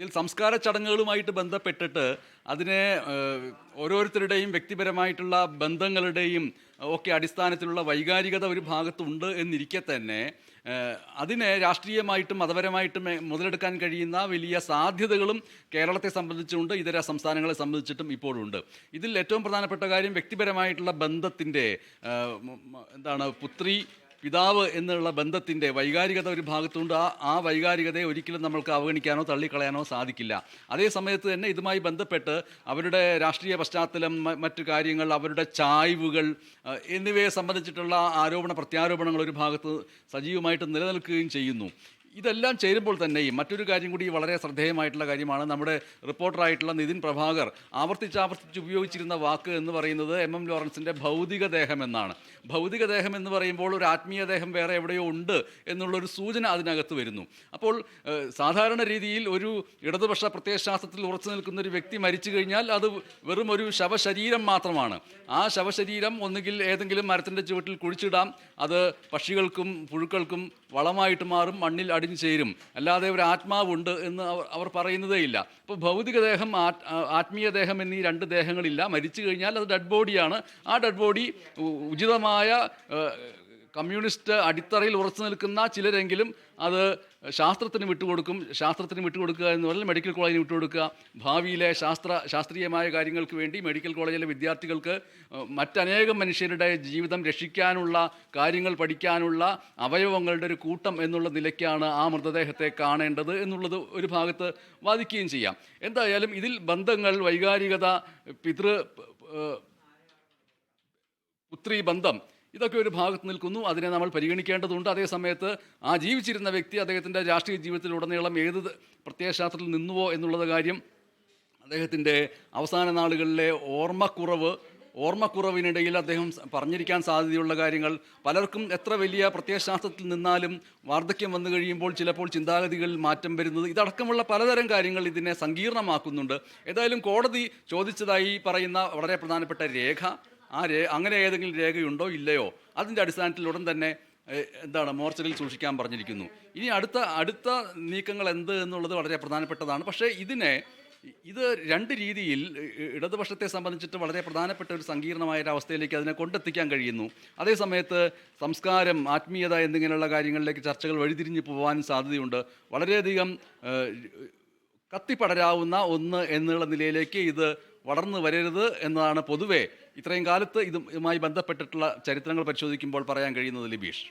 ഇതിൽ സംസ്കാര ചടങ്ങുകളുമായിട്ട് ബന്ധപ്പെട്ടിട്ട് അതിനെ ഓരോരുത്തരുടെയും വ്യക്തിപരമായിട്ടുള്ള ബന്ധങ്ങളുടെയും ഒക്കെ അടിസ്ഥാനത്തിലുള്ള വൈകാരികത ഒരു ഭാഗത്തുണ്ട് എന്നിരിക്കെ തന്നെ അതിനെ രാഷ്ട്രീയമായിട്ടും മതപരമായിട്ടും മുതലെടുക്കാൻ കഴിയുന്ന വലിയ സാധ്യതകളും കേരളത്തെ സംബന്ധിച്ചുകൊണ്ട് ഇതര സംസ്ഥാനങ്ങളെ സംബന്ധിച്ചിട്ടും ഇപ്പോഴുണ്ട്. ഇതിൽ ഏറ്റവും പ്രധാനപ്പെട്ട കാര്യം വ്യക്തിപരമായിട്ടുള്ള ബന്ധത്തിന്റെ എന്താണ് പുത്രി പിതാവ് എന്നുള്ള ബന്ധത്തിന്റെ വൈകാരികത ഒരു ഭാഗത്തുണ്ട്. ആ ആ വൈകാരികതയെ ഒരിക്കലും നമ്മൾക്ക് അവഗണിക്കാനോ തള്ളിക്കളയാനോ സാധിക്കില്ല. അതേ സമയത്ത് തന്നെ ഇതുമായി ബന്ധപ്പെട്ട് അവരുടെ രാഷ്ട്രീയ പശ്ചാത്തലം മറ്റു കാര്യങ്ങൾ അവരുടെ ചായ്വുകൾ എന്നിവയെ സംബന്ധിച്ചിട്ടുള്ള ആരോപണ പ്രത്യാരോപണങ്ങൾ ഒരു ഭാഗത്ത് സജീവമായിട്ട് നിലനിൽക്കുകയും ചെയ്യുന്നു. ഇതെല്ലാം ചേരുമ്പോൾ തന്നെയും മറ്റൊരു കാര്യം കൂടി വളരെ ശ്രദ്ധേയമായിട്ടുള്ള കാര്യമാണ്. നമ്മുടെ റിപ്പോർട്ടറായിട്ടുള്ള നിതിൻ പ്രഭാകർ ആവർത്തിച്ചാവർത്തിച്ച് ആവർത്തിച്ച് ഉപയോഗിച്ചിരുന്ന വാക്ക് എന്ന് പറയുന്നത് എം എം ലോറൻസിന്റെ ഭൗതിക ദേഹം എന്നാണ്. ഭൗതിക ദേഹം എന്ന് പറയുമ്പോൾ ഒരു ആത്മീയ ദേഹം വേറെ എവിടെയോ ഉണ്ട് എന്നുള്ളൊരു സൂചന അതിനകത്ത് വരുന്നു. അപ്പോൾ സാധാരണ രീതിയിൽ ഒരു ഇടതുപക്ഷ പ്രത്യയശാസ്ത്രത്തിൽ ഉറച്ചു നിൽക്കുന്ന ഒരു വ്യക്തി മരിച്ചു കഴിഞ്ഞാൽ അത് വെറും ഒരു ശവശരീരം മാത്രമാണ്. ആ ശവശരീരം ഒന്നുകിൽ ഏതെങ്കിലും മരത്തിന്റെ ചുവട്ടിൽ കുഴിച്ചിടാം. അത് പക്ഷികൾക്കും പുഴുക്കൾക്കും വളമായിട്ട് മാറും. മണ്ണിൽ അടിഞ്ഞു ചേരും അല്ലാതെ ഒരു ആത്മാവുണ്ട് എന്ന് അവർ പറയുന്നതേ ഇല്ല അപ്പോൾ ഭൗതിക ദേഹം ആത്മീയ ദേഹം എന്നീ രണ്ട് ദേഹങ്ങളില്ല. മരിച്ചു കഴിഞ്ഞാൽ അത് ഡെഡ് ബോഡിയാണ്. ആ ഡെഡ് ബോഡി ഉചിതമായ കമ്മ്യൂണിസ്റ്റ് അടിത്തറയിൽ ഉറച്ചു നിൽക്കുന്ന ചിലരെങ്കിലും അത് ശാസ്ത്രത്തിന് വിട്ടുകൊടുക്കും ശാസ്ത്രത്തിന് വിട്ടുകൊടുക്കുക എന്ന് പറഞ്ഞാൽ മെഡിക്കൽ കോളേജിന് വിട്ടുകൊടുക്കുക. ഭാവിയിലെ ശാസ്ത്ര ശാസ്ത്രീയമായ കാര്യങ്ങൾക്ക് വേണ്ടി മെഡിക്കൽ കോളേജിലെ വിദ്യാർത്ഥികൾക്ക് മറ്റനേകം മനുഷ്യരുടെ ജീവിതം രക്ഷിക്കാനുള്ള കാര്യങ്ങൾ പഠിക്കാനുള്ള അവയവങ്ങളുടെ ഒരു കൂട്ടം എന്നുള്ള നിലയ്ക്കാണ് ആ മൃതദേഹത്തെ കാണേണ്ടത് എന്നുള്ളത് ഒരു ഭാഗത്ത് വാദിക്കുകയും ചെയ്യാം. എന്തായാലും ഇതിൽ ബന്ധങ്ങൾ വൈകാരികത പിതൃ പുത്രി ബന്ധം ഇതൊക്കെ ഒരു ഭാഗത്ത് നിൽക്കുന്നു. അതിനെ നമ്മൾ പരിഗണിക്കേണ്ടതുണ്ട്. അതേ സമയത്ത് ആ ജീവിച്ചിരുന്ന വ്യക്തി അദ്ദേഹത്തിന്റെ രാഷ്ട്രീയ ജീവിതത്തിലുടനീളം ഏത് പ്രത്യയശാസ്ത്രത്തിൽ നിന്നുവോ എന്നുള്ളത് കാര്യം അദ്ദേഹത്തിന്റെ അവസാന നാളുകളിലെ ഓർമ്മക്കുറവ് ഓർമ്മക്കുറവിനിടയിൽ അദ്ദേഹം പറഞ്ഞിരിക്കാൻ സാധ്യതയുള്ള കാര്യങ്ങൾ. പലർക്കും എത്ര വലിയ പ്രത്യയശാസ്ത്രത്തിൽ നിന്നാലും വാർദ്ധക്യം വന്നു കഴിയുമ്പോൾ ചിലപ്പോൾ ചിന്താഗതികളിൽ മാറ്റം വരുന്നത് ഇതടക്കമുള്ള പലതരം കാര്യങ്ങൾ ഇതിനെ സങ്കീർണമാക്കുന്നുണ്ട്. ഏതായാലും കോടതി ചോദിച്ചതായി പറയുന്ന വളരെ പ്രധാനപ്പെട്ട രേഖ. ആ രേ അങ്ങനെ ഏതെങ്കിലും രേഖയുണ്ടോ ഇല്ലയോ? അതിന്റെ അടിസ്ഥാനത്തിൽ ഉടൻ തന്നെ എന്താണ് മോർച്ചറിൽ സൂക്ഷിക്കാൻ പറഞ്ഞിരിക്കുന്നു. ഇനി അടുത്ത അടുത്ത നീക്കങ്ങൾ എന്ത് എന്നുള്ളത് വളരെ പ്രധാനപ്പെട്ടതാണ്. പക്ഷേ ഇതിനെ ഇത് രണ്ട് രീതിയിൽ ഇടതുപക്ഷത്തെ സംബന്ധിച്ചിട്ട് വളരെ പ്രധാനപ്പെട്ട ഒരു സങ്കീർണമായ ഒരു അവസ്ഥയിലേക്ക് അതിനെ കൊണ്ടെത്തിക്കാൻ കഴിയുന്നു. അതേസമയത്ത് സംസ്കാരം ആത്മീയത എന്നിങ്ങനെയുള്ള കാര്യങ്ങളിലേക്ക് ചർച്ചകൾ വഴിതിരിഞ്ഞ് പോകാൻ സാധ്യതയുണ്ട്. വളരെയധികം കത്തിപ്പടരാവുന്ന ഒന്ന് എന്നുള്ള നിലയിലേക്ക് ഇത് വളർന്നു വരരുത് എന്നതാണ് പൊതുവെ ഇത്രയും കാലത്ത് ഇതുമായി ബന്ധപ്പെട്ടിട്ടുള്ള ചരിത്രങ്ങൾ പരിശോധിക്കുമ്പോൾ പറയാൻ കഴിയുന്നത് ലിബീഷ്.